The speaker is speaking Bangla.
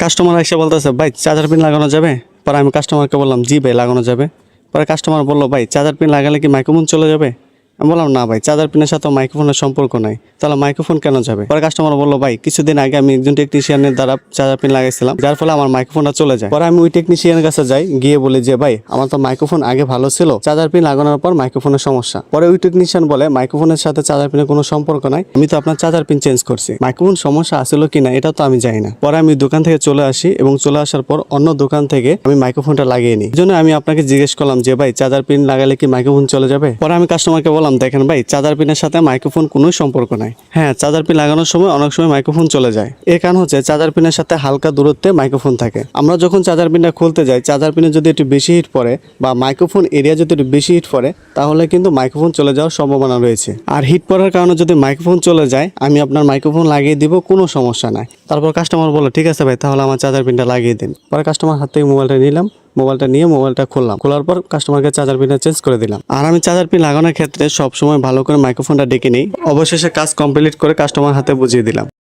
কাস্টমার এসে বলতেছে, ভাই চার্জার পিন লাগানো যাবে? পরে আমি কাস্টমারকে বললাম, জি ভাই, লাগানো যাবে। পরে কাস্টমার বলল, ভাই চার্জার পিন লাগালে কি মাইক্রোফোন চলে যাবে? আমি বললাম, না ভাই, চার্জার পিনের সাথে মাইক্রোফোনের সম্পর্ক নাই। তাহলে মাইক্রোফোন কেন যাবে? পরে কাস্টমার বলল, ভাই, কিছুদিন আগে আমি একজন টেকনিশিয়ানের দ্বারা চার্জার পিন লাগাইছিলাম, যার ফলে আমার মাইক্রোফোনটা চলে যায়। পরে আমি ওই টেকনিশিয়ানের কাছে যাই, গিয়ে বলি যে, ভাই, আমার তো মাইক্রোফোন আগে ভালো ছিল, চার্জার পিন লাগানোর পর মাইক্রোফোনের সমস্যা। পরে ওই টেকনিশিয়ান বলে মাইক্রোফোনের সাথে চার্জার পিনের কোনো সম্পর্ক নাই, আমি তো আপনার চার্জার পিন চেঞ্জ করছি। মাইক্রোফোন সমস্যা আসলো কিনা এটা তো আমি জানি না। পরে আমি দোকান থেকে চলে আসি এবং চলে আসার পর অন্য দোকান থেকে আমি মাইক্রোফোনটা লাগিয়ে নিই। জন্য আমি আপনাকে জিজ্ঞেস করলাম যে, ভাই, চার্জার পিন লাগালে কি মাইক্রোফোন চলে যাবে? পরে আমি কাস্টমারকে বললাম দেখেন ভাই, চার্জার পিনের সাথে মাইক্রোফোন কোনো সম্পর্ক নাই। হ্যাঁ চার্জার পিন লাগানোর সময় অনেক সময় মাইক্রোফোন চলে যায়। এর কারণ হচ্ছে চার্জার পিনের সাথে হালকা দূরত্বে মাইক্রোফোন থাকে। আমরা যখন চার্জার পিনটা খুলতে যাই, চার্জার পিনে যদি একটু বেশি হিট পড়ে বা মাইক্রোফোন এরিয়া যদি একটু বেশি হিট পড়ে, তাহলে কিন্তু মাইক্রোফোন চলে যাওয়ার সম্ভাবনা রয়েছে। আর হিট পড়ার কারণে যদি মাইক্রোফোন চলে যায়, আমি আপনার মাইক্রোফোন লাগিয়ে দিব, কোনো সমস্যা নাই। তারপর কাস্টমার বলল ঠিক আছে ভাই, তাহলে আমার চার্জার পিনটা লাগিয়ে দিন। পরে কাস্টমার হাত থেকে মোবাইলটা নিলাম। মোবাইলটা নিয়ে মোবাইলটা খুললাম। খোলার পর কাস্টমারকে চার্জার পিনটা চেঞ্জ করে দিলাম। আর আমি চার্জার পিন লাগানোর ক্ষেত্রে সবসময় ভালো করে মাইক্রোফোনটা ডেকে নিই। অবশেষে কাজ কমপ্লিট করে কাস্টমার হাতে বুঝিয়ে দিলাম।